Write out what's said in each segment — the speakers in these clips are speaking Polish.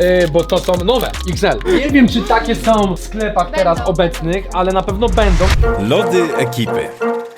yy, bo to są nowe, XL. Nie wiem, czy takie są w sklepach teraz obecnych, ale na pewno będą. Lody ekipy.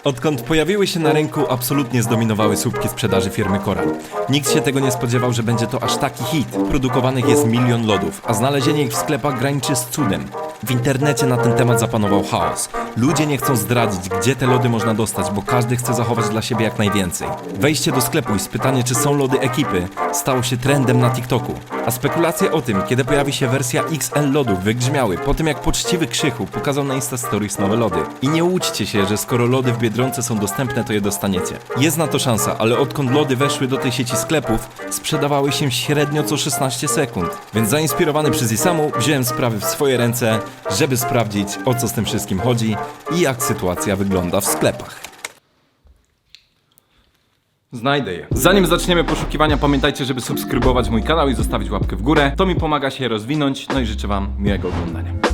Odkąd pojawiły się na rynku, absolutnie zdominowały słupki sprzedaży firmy Koral. Nikt się tego nie spodziewał, że będzie to aż taki hit. Produkowanych jest milion lodów, a znalezienie ich w sklepach graniczy z cudem. W internecie na ten temat zapanował chaos. Ludzie nie chcą zdradzić, gdzie te lody można dostać, bo każdy chce zachować dla siebie jak najwięcej. Wejście do sklepu i spytanie, czy są lody ekipy, stało się trendem na TikToku. A spekulacje o tym, kiedy pojawi się wersja XL lodów, wygrzmiały po tym, jak poczciwy Krzychu pokazał na Insta Stories nowe lody. I nie łudźcie się, że skoro lody w Biedronce są dostępne, to je dostaniecie. Jest na to szansa, ale odkąd lody weszły do tej sieci sklepów, sprzedawały się średnio co 16 sekund. Więc zainspirowany przez Isamu, wziąłem sprawy w swoje ręce, żeby sprawdzić, o co z tym wszystkim chodzi i jak sytuacja wygląda w sklepach. Znajdę je. Zanim zaczniemy poszukiwania, pamiętajcie, żeby subskrybować mój kanał i zostawić łapkę w górę. To mi pomaga się rozwinąć, no i życzę Wam miłego oglądania.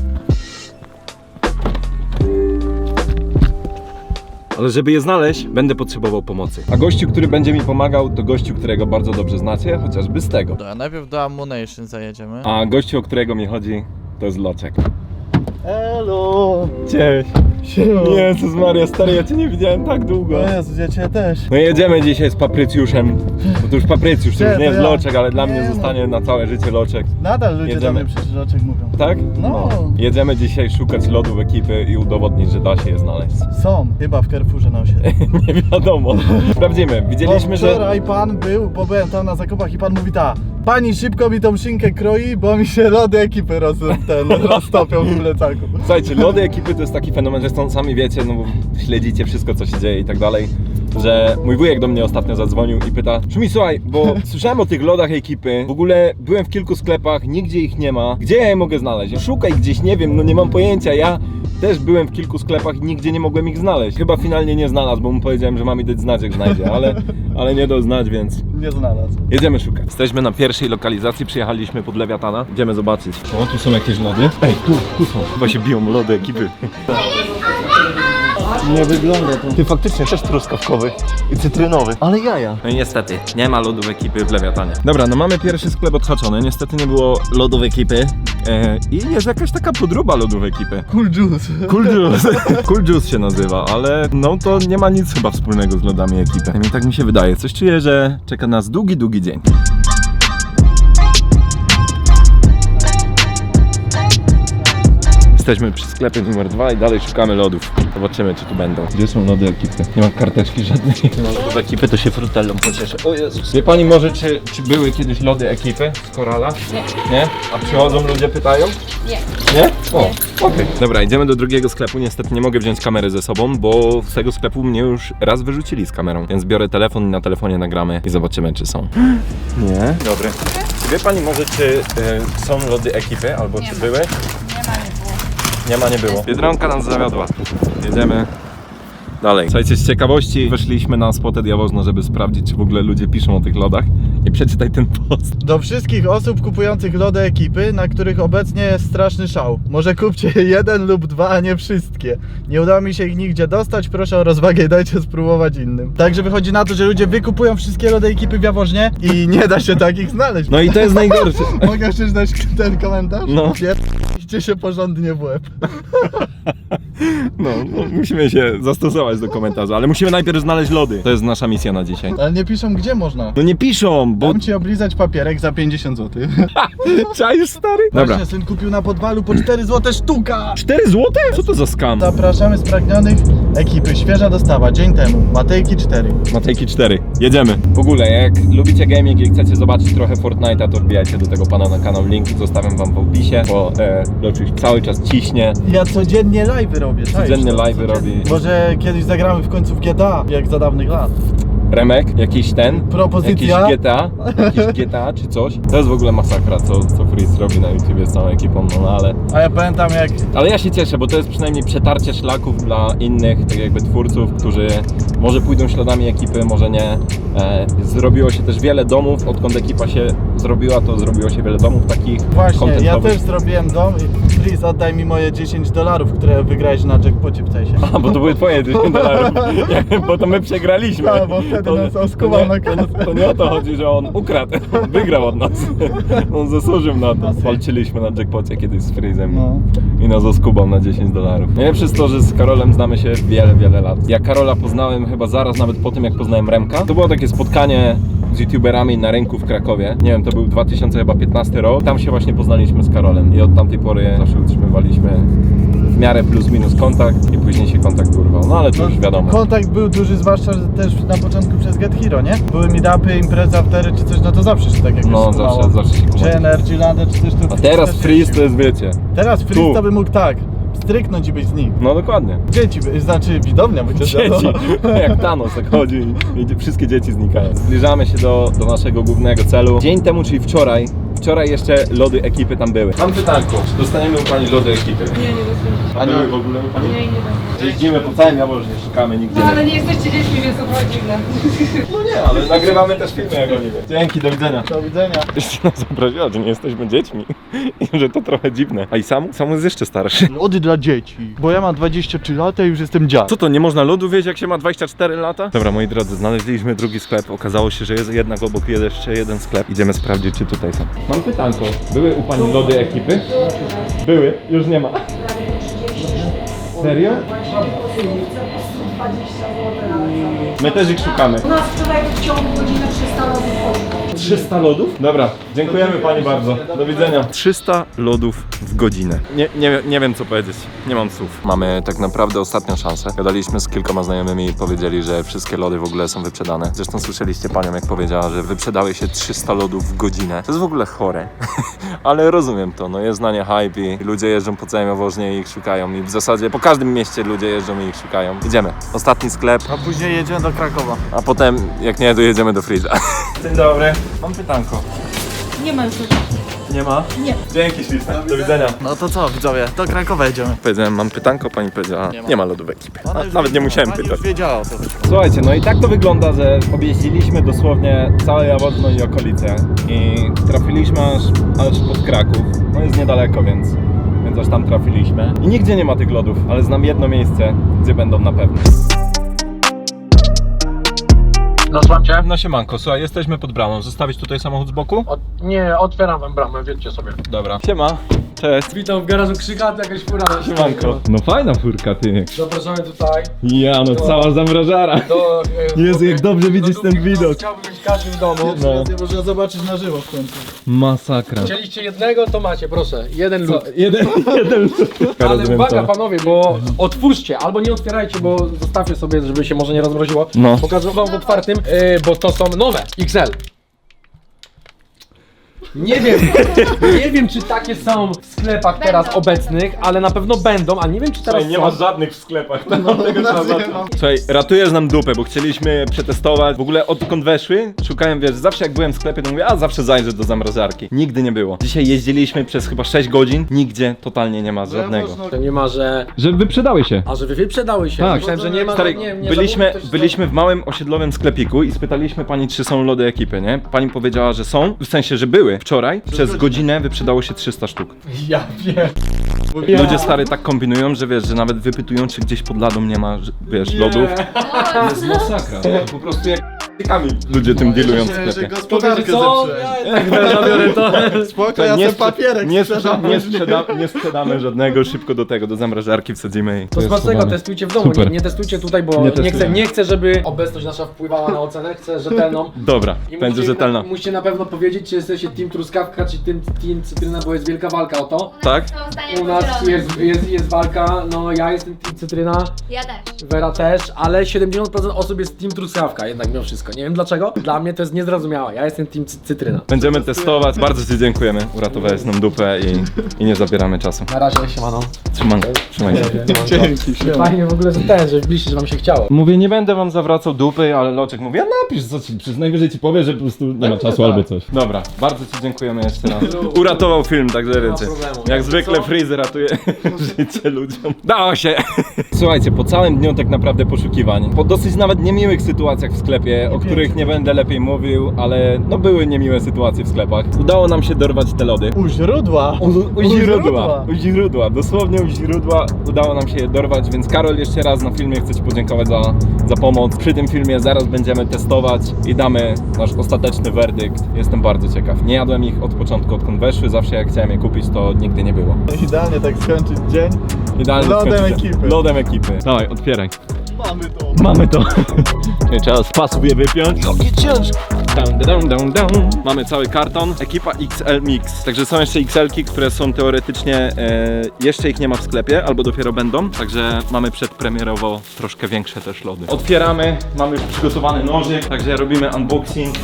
Ale żeby je znaleźć, będę potrzebował pomocy. A gościu, który będzie mi pomagał, to gościu, którego bardzo dobrze znacie, chociażby z tego. Dobra, najpierw do Ammunition zajedziemy. A gościu, o którego mi chodzi, to jest Loczek. Elo! Cześć. Siema! Jezus Maria, stary, ja cię nie widziałem tak długo. O Jezus, ja cię też. No jedziemy dzisiaj z Paprycjuszem, bo to już Paprycjusz, to już nie jest? Loczek, ale dla Nie mnie no. zostanie na całe życie Loczek. Nadal ludzie Jedziemy. do mnie przecież oczek mówią. Tak? No. Jedziemy dzisiaj szukać lodów ekipy i udowodnić, że da się je znaleźć. Są, chyba w Carrefourze na osiedlu. Nie wiadomo. Sprawdzimy. Widzieliśmy, Bo że... wczoraj pan był, bo byłem tam na zakupach i pan mówi ta Pani szybko mi tą szynkę kroi, bo mi się lody ekipy roz, ten, roztopią w plecaku. Słuchajcie, lody ekipy to jest taki fenomen, że stąd sami wiecie, no bo śledzicie wszystko, co się dzieje i tak dalej, że mój wujek do mnie ostatnio zadzwonił i pyta Szumi, słuchaj, bo słyszałem o tych lodach ekipy, w ogóle byłem w kilku sklepach, nigdzie ich nie ma, gdzie ja je mogę znaleźć? Szukaj gdzieś, nie wiem, no nie mam pojęcia, ja też byłem w kilku sklepach i nigdzie nie mogłem ich znaleźć. Chyba finalnie nie znalazł, bo mu powiedziałem, że mam mi dać znać, jak znajdzie, ale, ale nie dał znać, więc Nie znalazł. Jedziemy szukać. Jesteśmy na pierwszej lokalizacji, przyjechaliśmy pod Lewiatana. Idziemy zobaczyć. O, tu są jakieś lody. Ej, tu, tu są. Chyba się biją lody ekipy. Nie wygląda to. Ty faktycznie też truskawkowy i cytrynowy. Ale jaja. No i niestety, nie ma lodów ekipy w Lewiatanie. Dobra, no mamy pierwszy sklep odhaczony. Niestety nie było lodów ekipy. E, I jest jakaś taka podróba lodów ekipy. Cool juice. Cool Juice. cool Juice się nazywa, ale no to nie ma nic chyba wspólnego z lodami ekipy. Przynajmniej tak mi się wydaje. Coś czuję, że czeka nas długi, długi dzień. Jesteśmy przy sklepie numer dwa i dalej szukamy lodów. Zobaczymy, czy tu będą. Gdzie są lody ekipy? Nie ma karteczki żadnej. Lodów ekipy to się frutellą pocieszę. O Jezus. Wie pani może, czy, czy były kiedyś lody ekipy z Korala? Nie. Nie? A przychodzą ludzie, pytają? Nie. Nie? O, okej. Dobra, idziemy do drugiego sklepu. Niestety nie mogę wziąć kamery ze sobą, bo z tego sklepu mnie już raz wyrzucili z kamerą. Więc biorę telefon i na telefonie nagramy i zobaczymy, czy są. Nie. Dobry. Wie pani może, czy e, są lody ekipy, albo czy były? Nie ma, nie było. Nie ma, nie było. Biedronka nas zawiodła. Jedziemy dalej. Słuchajcie, z ciekawości weszliśmy na Spotted Jaworzno, żeby sprawdzić, czy w ogóle ludzie piszą o tych lodach. I przeczytaj ten post. Do wszystkich osób kupujących lody ekipy, na których obecnie jest straszny szał. Może kupcie jeden lub dwa, a nie wszystkie. Nie udało mi się ich nigdzie dostać, proszę o rozwagę i dajcie spróbować innym. Także wychodzi na to, że ludzie wykupują wszystkie lody ekipy w Jaworznie i nie da się takich znaleźć. No i to jest najgorsze. Mogę przeczytać ten komentarz? No. Pierdźcie się porządnie w łeb. No, no, musimy się zastosować do komentarza, ale musimy najpierw znaleźć lody. To jest nasza misja na dzisiaj. Ale nie piszą gdzie można. No nie piszą, bo... Dam ci oblizać papierek za 50 zł. Czaisz, stary? Dobra. Właśnie syn kupił na podwalu po 4 zł sztuka. 4 złote? Co to za skam? Zapraszamy spragnionych ekipy. Świeża dostawa, dzień temu. Matejki 4. Matejki 4. Jedziemy. W ogóle, jak lubicie gaming i chcecie zobaczyć trochę Fortnite'a, to wbijajcie do tego pana na kanał. Link zostawiam wam w opisie, bo e, oczywiście cały czas ciśnie. Ja codziennie live robię. czaisz Codziennie to? live'y robi. Może kiedyś zagramy w końcu w GTA, jak za dawnych lat. Remek, jakiś ten, Propozycja. jakiś GTA, jakiś GTA czy coś. To jest w ogóle masakra, co, co Freeze robi na YouTubie z całą ekipą, no ale... A ja pamiętam jak Ale ja się cieszę, bo to jest przynajmniej przetarcie szlaków dla innych, tak jakby twórców, którzy może pójdą śladami ekipy, może nie. E, zrobiło się też wiele domów, odkąd ekipa się zrobiła, to zrobiło się wiele domów takich Właśnie, ja contentowych. też zrobiłem dom i please oddaj mi moje 10 dolarów, które wygrałeś na jackpocie w Cesie. A, bo to były twoje 10 dolarów, bo to my przegraliśmy. A, bo wtedy nas oskubał na to, nie, to nie o to chodzi, że on ukradł. On wygrał od nas. On zasłużył na to. Walczyliśmy na jackpocie kiedyś z Freezem No. i nas oskubał na 10 dolarów. Najlepsze jest to, że z Karolem znamy się wiele, wiele lat. Ja Karola poznałem chyba zaraz nawet po tym, jak poznałem Remka. To było takie spotkanie z youtuberami na rynku w Krakowie. Nie wiem, to był 2015 rok. Tam się właśnie poznaliśmy z Karolem i od tamtej pory zawsze utrzymywaliśmy w miarę plus minus kontakt i później się kontakt urwał. No ale to już wiadomo. Kontakt był duży, zwłaszcza że też na początku przez Get Hero, nie? Były meetupy, impreza, aftery czy coś, no to zawsze się tak jakoś No, skumało. zawsze, zawsze się Czy kumało. Energy Landę, czy coś to A teraz też freeze to jeździł. jest, wiecie. Teraz freeze to by mógł tak, stryknąć i być z nim. No dokładnie. Dzieci, by- znaczy widownia by Dzieci, cię jak Thanos tak chodzi i, i wszystkie dzieci znikają. Zbliżamy się do, do naszego głównego celu. Dzień temu, czyli wczoraj, wczoraj jeszcze lody ekipy tam były. Mam pytanko, czy dostaniemy u Pani lody ekipy? Nie, nie dostaniesz. A były w ogóle u Pani? Nie, nie. Jeździmy po całym Jaworze, szukamy nigdzie. No ale nie jesteście dziećmi, więc to było dziwne. No nie, ale nagrywamy też filmy jak oni. Dzięki, do widzenia. Do widzenia. Jeszcze nas obraziła, że nie jesteśmy dziećmi i że to trochę dziwne. A i sam? Sam jest jeszcze starszy. Lody dla dzieci. Bo ja mam 23 lata i już jestem dziad. Co to, nie można lodu wiedzieć jak się ma 24 lata? Dobra moi drodzy, znaleźliśmy drugi sklep. Okazało się, że jest jednak obok jeszcze jeden sklep. Idziemy sprawdzić, czy tutaj są. Mam pytanko. Były u Pani lody ekipy? Były, już nie ma. Serio? My też ich szukamy. U nas wczoraj w ciągu godziny 300 lodów poszło. 300 lodów? Dobra, dziękujemy Pani bardzo. Do widzenia. 300 lodów w godzinę. Nie, nie, nie wiem co powiedzieć, nie mam słów. Mamy tak naprawdę ostatnią szansę. Gadaliśmy z kilkoma znajomymi i powiedzieli, że wszystkie lody w ogóle są wyprzedane. Zresztą słyszeliście Panią jak powiedziała, że wyprzedały się 300 lodów w godzinę. To jest w ogóle chore. Ale rozumiem to, no jest na nie hype i ludzie jeżdżą po całym Jaworznie i ich szukają. I w zasadzie po każdym mieście ludzie jeżdżą i ich szukają. Idziemy. Ostatni sklep, A później jedziemy do Krakowa. a potem jak nie, dojedziemy do Freeza. Dzień dobry. Mam pytanko. Nie ma już Nie ma? Nie. Dzięki śliczne. Do widzenia. No to co widzowie, do Krakowa jedziemy. Powiedziałem, mam pytanko, pani powiedziała, nie ma, lodu w ekipie. Ona A, już nawet nie wiedziała, musiałem pani pytać. już wiedziała o to. Słuchajcie, no i tak to wygląda, że objeździliśmy dosłownie całe Jaworzno i okolice i trafiliśmy aż, aż pod Kraków. No jest niedaleko, więc, więc aż tam trafiliśmy. I nigdzie nie ma tych lodów, ale znam jedno miejsce, gdzie będą na pewno. No słucham cię? No siemanko, słuchaj, jesteśmy pod bramą. Zostawić tutaj samochód z boku? Od... Nie, otwieram wam bramę, wiedźcie sobie. Dobra. Siema, cześć. Witam w garażu Krzyka, to jakaś fura. Siemanko. No fajna furka, ty. Zapraszamy tutaj Ja, no cała zamrażara. do... e, Jezu, jak dobrze widzieć lodówki, ten widok. którą Chciałbym mieć w każdym domu. No. Można zobaczyć na żywo w końcu. Masakra. Chcieliście jednego, to macie, proszę. Jeden lub. Jeden, jeden. Ale Rozumiem uwaga to. panowie, bo otwórzcie, albo nie otwierajcie, bo zostawcie sobie, żeby się może nie rozmroziło. No. Pokażę wam w otwartym, yy, bo to są nowe, XL. Nie wiem, nie wiem czy takie są w sklepach teraz Będą. obecnych, ale na pewno będą, a nie wiem czy teraz Słuchaj, nie są. ma żadnych w sklepach. No, Tego trzeba zacząć. Słuchaj, ratujesz nam dupę, bo chcieliśmy przetestować. W ogóle odkąd weszły, szukałem, wiesz, zawsze jak byłem w sklepie, to mówię, a zawsze zajrzę do zamrażarki. Nigdy nie było. Dzisiaj jeździliśmy przez chyba 6 godzin, nigdzie totalnie nie ma żadnego. To nie ma, że... Że wyprzedały się. A że wy wyprzedały się. Tak. Myślałem, że nie ma... Stary, nie, nie byliśmy, zamówił ktoś- byliśmy w małym osiedlowym sklepiku i spytaliśmy pani, czy są lody ekipy, nie? Pani powiedziała, że są, w sensie, że były. Wczoraj przez godzinę wyprzedało się 300 sztuk. Ja wiem. Ludzie stary tak kombinują, że wiesz, że nawet wypytują, czy gdzieś pod ladą nie ma, że- wiesz, lodów. Jest masakra. Po prostu jak ludzie tym dealują w Że, że sklepie. gospodarkę Co? zepsułeś. Ja tak też zabiorę to. Spoko, ja nie, ten sprze- papierek nie, sprzedam. sprze- nie, sprzeda nie sprzedamy żadnego, szybko do tego, do zamrażarki wsadzimy i To smacznego, schowane. testujcie w domu, nie, Super. nie testujcie tutaj, bo Nie nie, chcę, nie chcę, żeby obecność nasza wpływała na ocenę, chcę rzetelną. Dobra, I będzie musicie- rzetelna. Musicie na pewno powiedzieć, czy jesteście team truskawka, czy team, team cytryna, bo jest wielka walka o to. Tak? U nas jest, jest, jest walka, no ja jestem team cytryna, Ja też. Vera też, ale 70% osób jest team truskawka jednak mimo wszystko. Nie wiem dlaczego, dla mnie to jest niezrozumiałe, ja jestem team cy- cytryna. Będziemy testować. Bardzo Ci dziękujemy. Uratowałeś nam dupę i, i nie zabieramy czasu. Na razie, siemano. Trzymaj, trzymaj się. Dzięki, siema. Fajnie w ogóle, że ten, że wbiliście, że wam się chciało. Mówię, nie będę wam zawracał dupy, ale Loczek mówi, a napisz co ci, przecież najwyżej ci powie, że po prostu nie ma czasu albo coś. Dobra, bardzo ci dziękujemy jeszcze raz. Uratował film, także wiecie. Jak zwykle Freeze ratuje życie ludziom. Dało się! Słuchajcie, po całym dniu tak naprawdę poszukiwań, po dosyć nawet niemiłych sytuacjach w sklepie, o których nie będę lepiej mówił, ale no były niemiłe sytuacje w sklepach, udało nam się dorwać te lody. U źródła. U, u źródła, u źródła, dosłownie u źródła udało nam się je dorwać, więc Karol jeszcze raz na filmie chcę Ci podziękować za, za pomoc. Przy tym filmie zaraz będziemy testować i damy nasz ostateczny werdykt. Jestem bardzo ciekaw. Nie jadłem ich od początku, odkąd weszły, zawsze jak chciałem je kupić, to nigdy nie było. Idealnie tak skończyć dzień. Idealnie Lodem skończycie. ekipy. Lodem ekipy. Dawaj, otwieraj. Mamy to. Mamy to. Trzeba z pasów je wypiąć. Ciężko. Down, down, down, down. Mamy cały karton. Ekipa XL Mix. Także są jeszcze XL-ki, które są teoretycznie, e, jeszcze ich nie ma w sklepie, albo dopiero będą. Także mamy przedpremierowo troszkę większe też lody. Otwieramy, mamy już przygotowany nożyk, także robimy unboxing.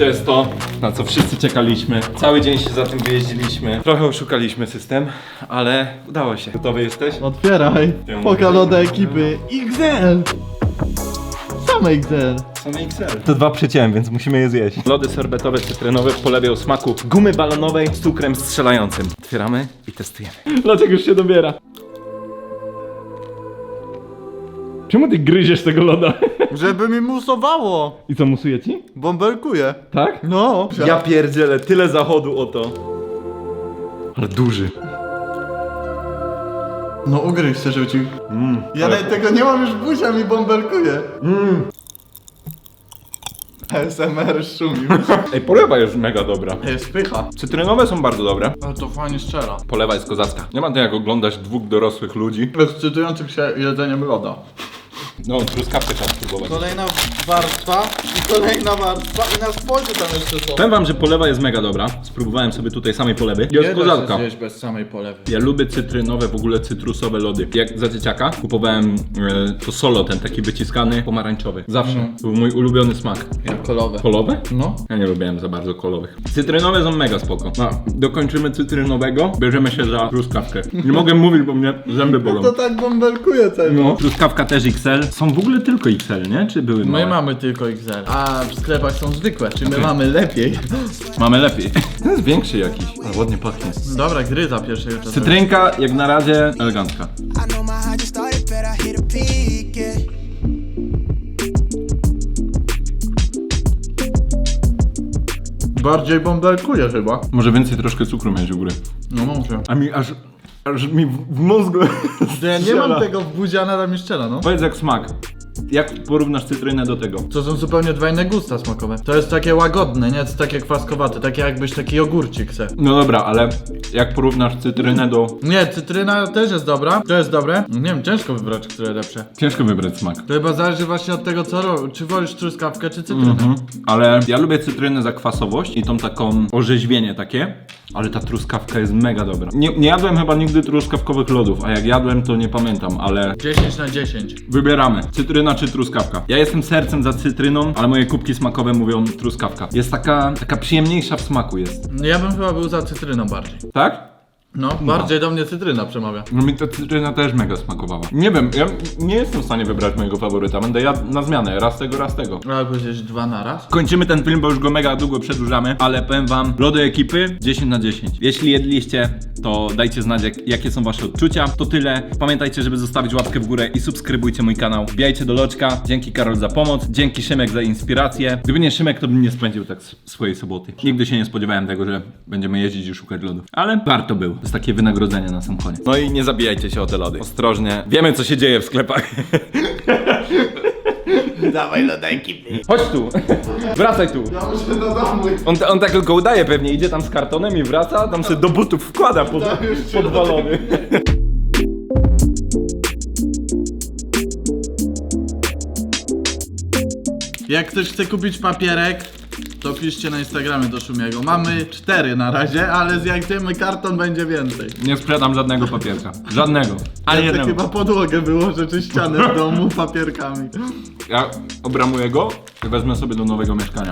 To jest to, na co wszyscy czekaliśmy. Cały dzień się za tym wyjeździliśmy. Trochę oszukaliśmy system, ale udało się. Gotowy jesteś? Otwieraj. Poka loda ekipy XL. Same XL. Same XL. To dwa przyciąłem, więc musimy je zjeść. Lody sorbetowe cytrynowe w polewie o smaku gumy balonowej z cukrem strzelającym. Otwieramy i testujemy. Dlaczego już się dobiera? Czemu ty gryziesz tego loda? Żeby mi musowało. I co, musuje ci? Bąbelkuje. Tak? No. Ja pierdzielę, tyle zachodu o to. Ale duży. No ugryź się rzucił. Mm, Ja nawet tego nie mam już w buzi, a mi bąbelkuje. mm. ASMR szumił. Ej, polewa jest mega dobra. Jest pycha. Cytrynowe są bardzo dobre. Ale to fajnie strzela. Polewa jest kozacka. Nie ma to jak oglądać dwóch dorosłych ludzi. Ekscytującym się jedzeniem loda. No, truskawkę trzeba spróbować. Kolejna warstwa i kolejna warstwa i na spodzie tam jeszcze są. Powiem wam, że polewa jest mega dobra. Spróbowałem sobie tutaj samej polewy. Jest kozacka. zjeść bez samej polewy. Ja lubię cytrynowe, w ogóle cytrusowe lody. Jak za dzieciaka kupowałem e, to solo, ten taki wyciskany, pomarańczowy. Zawsze. To był mój ulubiony smak. Ja kolowe. Kolowe? No. Ja nie lubiłem za bardzo kolowych. Cytrynowe są mega spoko. No, dokończymy cytrynowego, bierzemy się za truskawkę. Nie mogę mówić, bo mnie zęby bolą. To tak bąbelkuje cały No, truskawka też XL. Są w ogóle tylko XL, nie? Czy były My małe? mamy tylko XL, a w sklepach są zwykłe, czy my mamy lepiej? Mamy lepiej. Ten jest większy jakiś. A ładnie pachnie. Dobra, gryza pierwszego czasu. Cytrynka jak na razie elegancka. I know my high just started, but I hit a peak, yeah. Bardziej bąbelkuje chyba. Może więcej troszkę cukru mieć u góry. No muszę. A mi aż, aż mi w, mózgu Ja nie strzela. mam tego w buzi, a nadal mi szczela, no. Powiedz jak smak. Jak porównasz cytrynę do tego? To są zupełnie dwa inne gusta smakowe. To jest takie łagodne, nie? To takie kwaskowate, takie jakbyś taki jogurcik se. No dobra, ale jak porównasz cytrynę do... Nie, cytryna też jest dobra, to jest dobre. Nie wiem, ciężko wybrać, które lepsze. Ciężko wybrać smak. To chyba zależy właśnie od tego, co robisz. Czy wolisz truskawkę, czy cytrynę. Mhm. Ale ja lubię cytrynę za kwasowość i tą taką orzeźwienie takie, ale ta truskawka jest mega dobra. Nie, nie jadłem chyba nigdy truskawkowych lodów, a jak jadłem to nie pamiętam, ale 10 na 10. Wybieramy. Cytryna czy truskawka. Ja jestem sercem za cytryną, ale moje kubki smakowe mówią truskawka. Jest taka, taka przyjemniejsza w smaku jest. Ja bym chyba był za cytryną bardziej. Tak? No, bardziej do mnie cytryna przemawia. No mi ta cytryna też mega smakowała. Nie wiem, ja nie jestem w stanie wybrać mojego faworyta. Będę jadł na zmianę, raz tego, raz tego. Albo gdzieś dwa na raz. Kończymy ten film, bo już go mega długo przedłużamy, ale powiem wam, lody ekipy 10 na 10. Jeśli jedliście, to dajcie znać jak, jakie są wasze odczucia. To tyle. Pamiętajcie, żeby zostawić łapkę w górę i subskrybujcie mój kanał. Wbijajcie do loczka. Dzięki Karol za pomoc, dzięki Szymek za inspirację. Gdyby nie Szymek, to bym nie spędził tak s- swojej soboty. Nigdy się nie spodziewałem tego, że będziemy jeździć i szukać lodów. Ale warto było. To jest takie wynagrodzenie na sam koniec. No i nie zabijajcie się o te lody. Ostrożnie. Wiemy co się dzieje w sklepach. Dawaj loda ekipy. Chodź tu. Wracaj tu. Ja muszę do domu. On, on tak tylko udaje pewnie, idzie tam z kartonem i wraca, tam sobie do butów wkłada pod, podwalony. Jak ktoś chce kupić papierek, to piszcie na Instagramie do Szumiego. Mamy cztery na razie, ale zjadniemy karton, będzie więcej. Nie sprzedam żadnego papierka. Żadnego. Ani Ja tak jednego. chyba podłogę było, że czy ścianę w domu papierkami. Ja obramuję go i wezmę sobie do nowego mieszkania.